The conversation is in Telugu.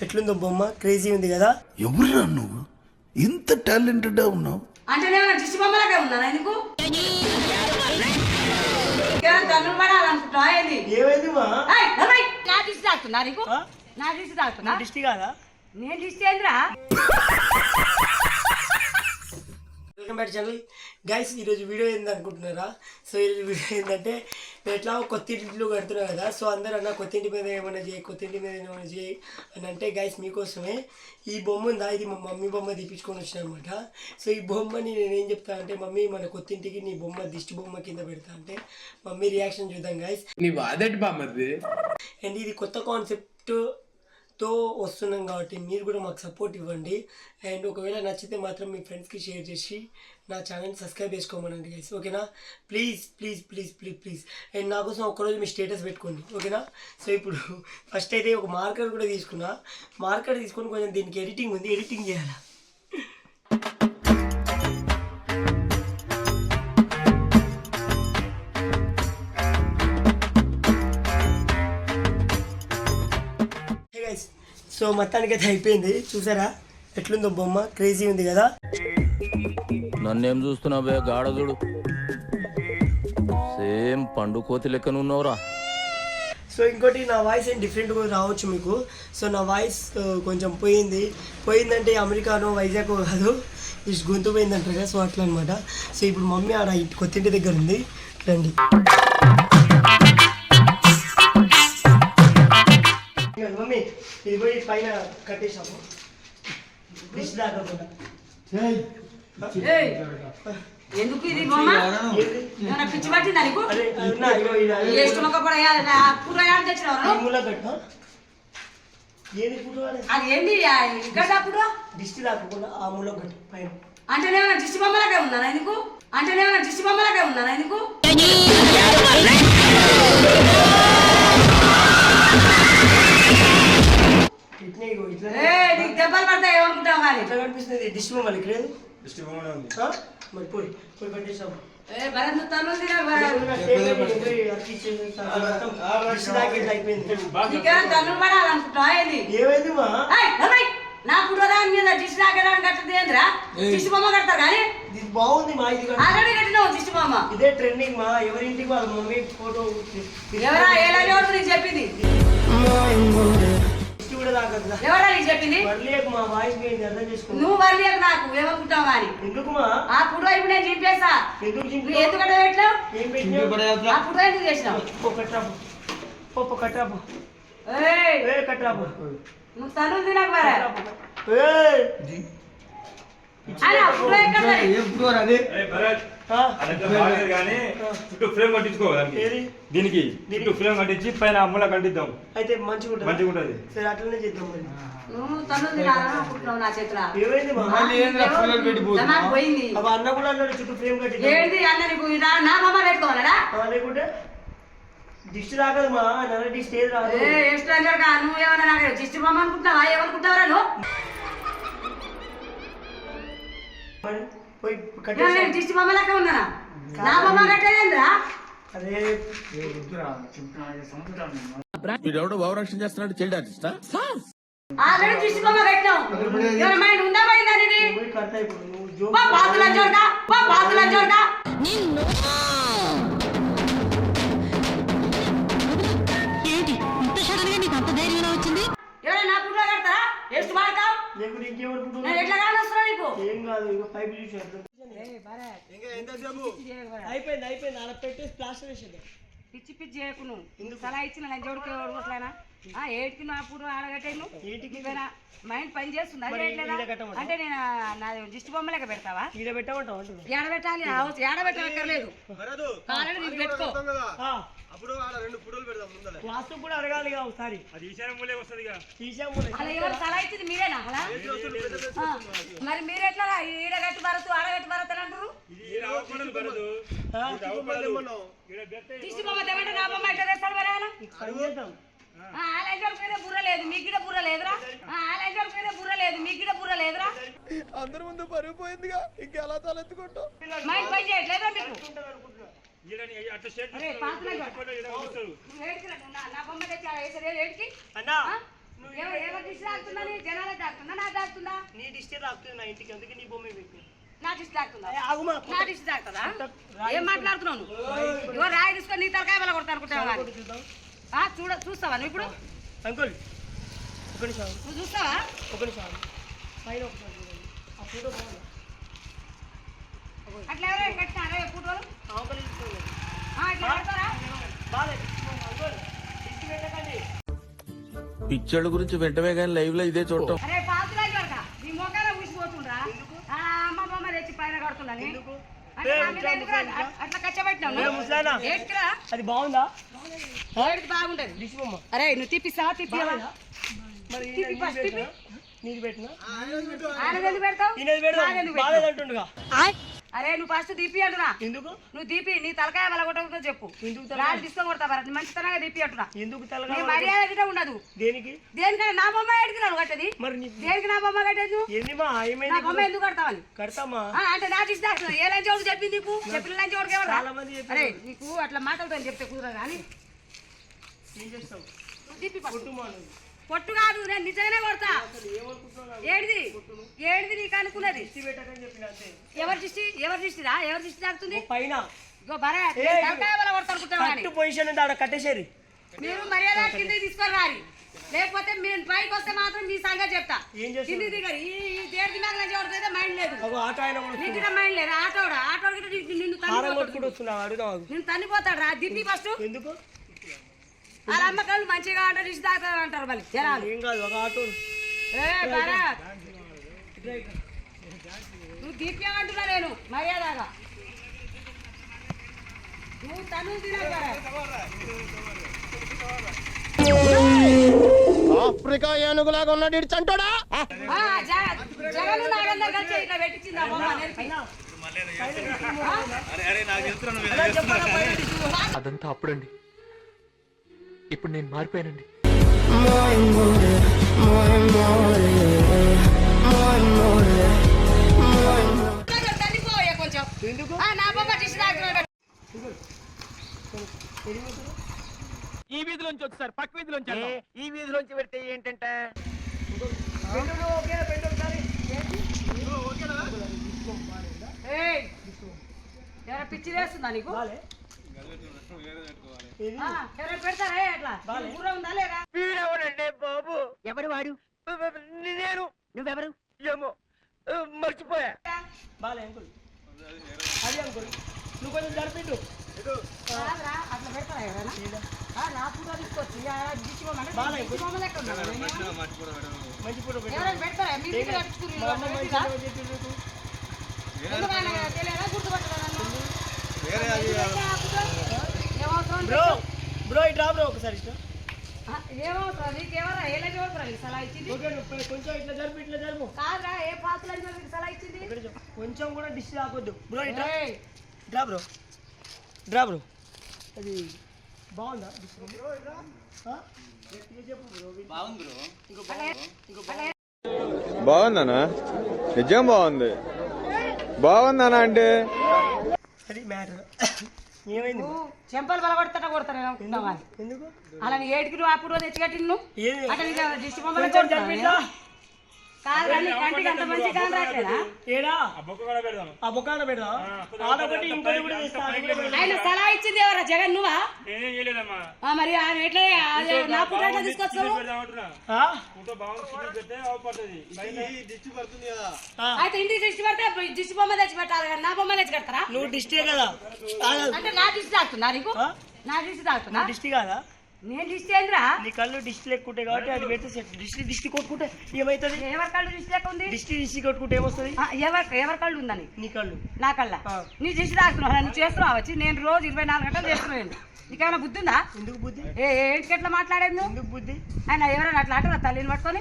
ఎట్లుందో బొమ్మ? క్రేజీ ఉంది కదా? ఎవరురా నువ్వు? ఇంత టాలెంటెడ్ ఉన్నావు? అంటే నేను దిష్టి బొమ్మలాగా ఉన్నాను ఎందుకు? ఏమైంది మా. నా దిష్టి తాకుతున్నా నీకు? ఆ? నా దిష్టి తాకుతున్నా దిష్టి కాదా? నేను దిష్టి ఏంద్రా? వెల్కమ్ బ్యాక్ ఛానల్ గైస్ ఈరోజు వీడియో ఏంది అనుకుంటున్నారా సో ఈరోజు వీడియో ఏంటంటే నేను ఎట్లా కొత్త ఇంట్లో కడుతున్నా కదా సో అందరూ అన్న కొత్త ఇంటి మీద ఏమైనా చేయి కొత్త ఇంటి మీద ఏమైనా చేయి అని అంటే గైస్ మీకోసమే ఈ బొమ్మ ఉందా? ఇది మా మమ్మీ బొమ్మ తీపించుకొని వచ్చిన అనమాట సో ఈ బొమ్మని నేను ఏం చెప్తా అంటే మమ్మీ మన కొత్త ఇంటికి నీ బొమ్మ దిష్టి బొమ్మ కింద పెడతా అంటే మమ్మీ రియాక్షన్ చూద్దాం గైస్ నీ బాధటి బామ్మది అండ్ ఇది కొత్త కాన్సెప్ట్ తో వస్తున్నాం కాబట్టి మీరు కూడా మాకు సపోర్ట్ ఇవ్వండి. అండ్ ఒకవేళ నచ్చితే మాత్రం మీ ఫ్రెండ్స్కి షేర్ చేసి నా ఛానల్ సబ్స్క్రైబ్ చేసుకోమనండి గైస్ ఓకేనా please please please please please and నా కోసం ఒకరోజు మీ స్టేటస్ పెట్టుకోండి. ఓకేనా సో ఇప్పుడు ఫస్ట్ అయితే ఒక మార్కర్ కూడా తీసుకున్నా. మార్కర్ తీసుకొని కొంచెం దీనికి ఎడిటింగ్ ఉంది. ఎడిటింగ్ చేయాలా? సో మొత్తానికి అయితే అయిపోయింది. చూసారా? ఎట్లుందో బొమ్మ. క్రేజీ ఉంది కదా? నన్నేం చూస్తున్నావే గాఢదుడు సేమ్ పండు కోతి లెక్కన ఉన్నావురా. సో ఇంకోటి నా వాయిస్ ఏం డిఫరెంట్గా రావచ్చు మీకు. సో నా వాయిస్ కొంచెం పోయింది. పోయిందంటే అమెరికానో వైజాగ్ కాదు. ఇಷ್ಟು గొంతు పోయిందంటారు కదా సో అట్లా అనమాట సో ఇప్పుడు మమ్మీ ఆడ కొత్తింటి దగ్గర ఉంది. రండి. మమ్మీ ఇది పోయి పైన కట్టేసాము డిష్ దాకా ఏయ్, ఎందుకు ఇది బొమ్మ? పిచ్చి పట్టిందా నీకు? కూడా కూర ఏడ తెచ్చినావు ఏది అది ఇక్కడ అప్పుడు? దిష్టి రాకుండా ఆ మూల కట్టు పైన. అంటే నేను దిష్టి బొమ్మలాగా ఉన్నాను ఎందుకు? అంటే నేను దిష్టి బొమ్మలాగా ఉన్నాను ఎందుకు? ఇట్నే ఇగో ఇట్లా ఏ నీకు దెబ్బలు పడతాయి ఏమనుకుంటావు కానీ ఎట్లా కనిపిస్తుంది దిష్టి బొమ్మలు ఇక్కడ? మరి పోయి పోయి ఏమైంది మా. నా ఫోటో దాని మీద దిష్టి నాకేదాన్ని కట్టదు ఏంద్రా దిష్టి బొమ్మ కడతారు కానీ ఇది బాగుంది మా ఇది. ఆల్రెడీ కట్టినావు దిష్టి బొమ్మ ఇదే ట్రెండింగ్ మా ఎవరింటికి వాళ్ళ మమ్మీ ఫోటో ఎవరా ఎలా నీకు చెప్పింది ఎవరా నీకు చెప్పింది? మళ్ళీ మా వాయిస్ పోయింది అర్థం చేసుకున్నా నువ్వు వర్లేకు నాకు ఏమనుకుంటావు కానీ ఎందుకు మా ఆ ఫోటో ఇప్పుడు నేను చింపేసా ఎందుకు నువ్వు చింపు ఎందుకంటే పెట్టావు ఏం పెట్టినావు? ఆ ఫోటో ఎందుకు చేసినావు? పో కట్రాపు పో పో కట్రాపు ఏయ్, ఏ కట్రాపు నువ్వు తన్నులు తినకు మరి. ఏయ్! చుట్టూ ఫ్రేమ్ కట్టించుకో దానికి. ఏది? దీనికి చుట్టూ ఫ్రేమ్ కట్టించి పైన అమ్ముల కట్టిద్దాం. అయితే మంచిగా ఉంటుంది. మంచిగా ఉంటది సరే అట్లనే చేద్దాం మరి. అన్న కూడా అన్నాడు చుట్టూ ఫ్రేమ్ కట్టి లేకుంటే దిష్టి రాగదు మా నల్ల దిష్టి ఏది రాదు. నువ్వు ఏమన్నా నాకు దిష్టి బొమ్మ అనుకుంటున్నావా? ఏమనుకుంటావరా నువ్వు? పోయి దిష్టి బొమ్మ లెక్క ఉన్నానా నా బొమ్మ కట్టేదేంద్రా? అదే వీడెవడో భావరక్షణ చేస్తున్నాడు చైల్డ్ ఆర్టిస్టా ఆల్రెడీ దిష్టి బొమ్మ కట్టినావు. ఎవరి మైండ్ ఉందా పోయిందా నీది? పోయి కడతా ఇప్పుడు నువ్వు జో పో బాతుల జోడక పో బాతుల జోడక కాదు ఇక పైపు చూసి అయిపోయింది అయిపోయింది. అలా పెట్టేసి ప్లాస్టర్ వేసేది పిచ్చి పిచ్చి చేయకు నువ్వు సలహా ఇచ్చిన కొట్లేనా ఆ ఏటికి నా ఆడగట్టాను ఏటికి? మైండ్ పని చేస్తుంది? అంటే నేను నా దిష్టి బొమ్మ లెక్క పెడతావా? కావాలంటే నీకు పెట్టుకో. ఆ. వాస్తు కూడా అడగాలి కదా ఒకసారి. అది ఈశాన్య మూలే వస్తుంది ఇక తీసాము అలా ఎవరు సలహా ఇచ్చింది మీరేనా? అలా? ఆ, మరి మీరు ఎట్లా ఈడ గట్టి భరతు ఆడగట్టి భరత్ అంటారు బొమ్మ తెమ్మంటే నా బొమ్మ ఎట్లా తెస్తాడు మరి ఆయన బుర్ర లేదు మీకు? కూడా బుర్ర లేదురా ఆలయంలోకి పోయినా బుర్ర లేదు మీకు కూడా బుర్ర లేదురా అందరి ముందు పరుగు పోయిందిగా తలెత్తుకుంటావు చేయట్లేదా మీకు ఏడికి రా, నువ్వు నా- అన్నా ఆ? తాకుతుందా నీ జనాలకు నాకు తాకుతుందా నీ ఇంటికి? అందుకే నీ బొమ్మ పెట్టి నా దిష్టి తాకుతుందా ఆగుమా నా దిష్టి తాకుతుందా ఏం మాట్లాడుతున్నావు నువ్వు? రాయి తీసుకొని. నీ తలకాయ వల్ల కొడతా అనుకుంటావా చూడ చూస్తావా నువ్వు ఇప్పుడు? అంకుల్ ఒక నిమిషం నువ్వు చూస్తావా? ఒక నిమిషం ఆగు. పైన ఒకసారి చూడండి. ఆ ఫోటో బాగుంది. అట్లా ఎవరో పెట్టినారా గురించి వెంటనే కానీ లైవ్లో ఇదే చూడటం అరే పాతులై కనుక నీ మొక్కలో ఊసిపోతుండ్రా ఆ, అమ్మ బొమ్మ తెచ్చి పైన కడుతుందని అంటే నా మీద ఎందుకురా? అట్- అట్లా కచ్చబెట్టినావు అది బాగుందా బాగుంటది అరే నువ్వు తిప్పిస్తావా తిప్పివా మరి పెట్టినా? పెడతావు పెడతావు? బాగాలేదంటుండగా అరే నువ్వు ఫస్ట్ దీపి అంటున్నా. ఎందుకు? నువ్వు దీపి నీ తలకాయ వల్ల కొట్టకపోతే చెప్పు. ఎందుకు రాజు తీసుకొని కొడతా మరి మంచితనంగా దీపి అంటున్నా. ఎందుకు తెల్లగా మర్యాద గిట్ట ఉండదు. దేనికి? దేనికైనా నా బొమ్మ ఎడికి నన్ను కట్టది? మరి దేనికి నా బొమ్మ కట్టేది? నా బొమ్మ ఎందుకు కడతావని కడతామా? అంటే నా తాకుతుంది ఏ లంచ్ వాడికి చెప్పింది నీకు? చెప్పిన లంచ్ వాడికి ఎవరు చెప్పారు. అరే నీకు అట్లా మాటలతో చెప్తే కుదరదు కానీ. ఏం చేస్తావు? నువ్వు తిప్పి పట్టు. కాదు నేను నిజంగానే కొడతా? ఏడిది? ఏడిది నీకు అనుకున్నది? ఎవరి దిష్టి? ఎవరి దిష్టిరా ఎవరి దిష్టి తాకుతుంది? ఓ పైన. ఇగో బరే పొజిషన్ ఉంది ఆడ కట్టేసేరి. మీరు మర్యాద కింద తీసుకొని రారి. లేకపోతే మీరు పైకి వస్తే మాత్రం మీ సంగతి చెప్తా? కింది దిగరు. ఈ లంచ్ వాడితే మైండ్ లేదు. నీకు మైండ్ లేదు? ఆటోడా? ఆటో గిట్ట నిన్ను- హారం తన్నిపోతాడు. నిన్ను రా దిప్పి ఫస్ట్ ఎందుకు? వాళ్ళ అమ్మకాళ్ళు మంచిగా అంటారు దిష్టి తాగుతారు అంటారు మళ్ళీ జనాలు. ఏం కాదు ఒక ఆటో. ఏ భరత్ నువ్వు దీప్యం అంటున్నా నేను మర్యాదగా. నువ్వు తను ఆఫ్రికా ఏనుగులాగా ఉన్నాడు ఇటు చంటోడా? జగన్ నాగందరు కలిసి ఇట్లా పెట్టించింది ఆ బొమ్మ నేర్పి. అదంతా అప్పుడండి. ఇప్పుడు నేను మారిపోయానండి. ఈ వీధిలోంచి వచ్చి సార్ పక్క వీధిలోంచి ఈ వీధిలోంచి పెడితే ఏంటంటే? పిచ్చి వేస్తుందా నీకు? వీడెవడండి బాబు? ఎవరు వాడు? నేను. నువ్వెవరు? ఏమో. మర్చిపోయా. బాలే అంకుల్. అది అంకుల్. నువ్వు కొంచెం జరిపిండు అట్లా పెడతారా? మంచి పెడతారా బ్రో బ్రో ఇటు రా బ్రో ఒకసారి ఇట్లా ఆ, ఏమవసరం నీకెవరా ఏ లెక్క ఎవరురా నీకు సలహా ఇచ్చింది? కొంచెం ఇట్లా జరిపి ఇట్లా జరుపు. కాదురా ఏ పాత్రలు అని సలహా ఇచ్చింది. కొంచెం కూడా డిష్ రాకొద్దు. బ్రో ఇట్లా డ్రా బ్రో. Draw bro. అది బాగుందా డిష్ ఆ? గట్టిగా చెప్పు బ్రో బాగుందనా నిజం బాగుంది బాగుందనా అంటే? అది మ్యాటర్. ఏమైంది నువ్వు చెంపలు బలపడతా కొడతా నేను అనుకుంటున్నావు కానీ ఎందుకు అలా నువ్వు అప్పుడు తెచ్చికట్టి నువ్వు ఏది? అంటే నీకు దిష్టి బొమ్మలు ఆ బొక్క కూడా పెడదాం. ఆ బొక్కాడ పెడదా? ఆడొకటి ఇంకోటి కూడా తెస్తా అది కూడా పెడదాం. ఆయన సలహా ఇచ్చింది ఎవరా? జగన్ నువ్వా? మరి ఆయన ఎట్లా అదే నా పుట్ట. అయితే ఇంటికి దిష్టి పడితే దిష్టి బొమ్మ తెచ్చి పెట్టాలి నా బొమ్మ తెచ్చి పెడతారా? నువ్వు డిస్టే కదా. అంటే నా దిష్టి నీకు? నా దిష్టి కాదా? నేను దిష్టి ఏంద్రా? నీ కళ్ళు డిస్టి లెక్కుంటాయి కాబట్టి అది పెడితే సెట్ డిస్టి డిస్టి కొట్టుకుంటే ఏమవుతుంది ఎవరి కళ్ళు దిష్టి ఉంది డిస్టి డిస్టి కొట్టుకుంటే ఏమొస్తుంది? ఎవరి ఎవరి కళ్ళు ఉందని? నీ కళ్ళు. నా కళ్ళ. నీ దిష్టి తాకుతున్నావు నువ్వు చేస్తున్నావు? వచ్చి నేను రోజు ఇరవై నాలుగు గంటలు చేస్తున్నాను. నీకేమైనా బుద్ధి ఉందా? ఎందుకు బుద్ధి? ఏ ఏంటికి ఎట్లా మాట్లాడేది నువ్వు? బుద్ధి? ఆయన ఎవరైనా అట్లా అంటారా? తల్లిని పట్టుకొని?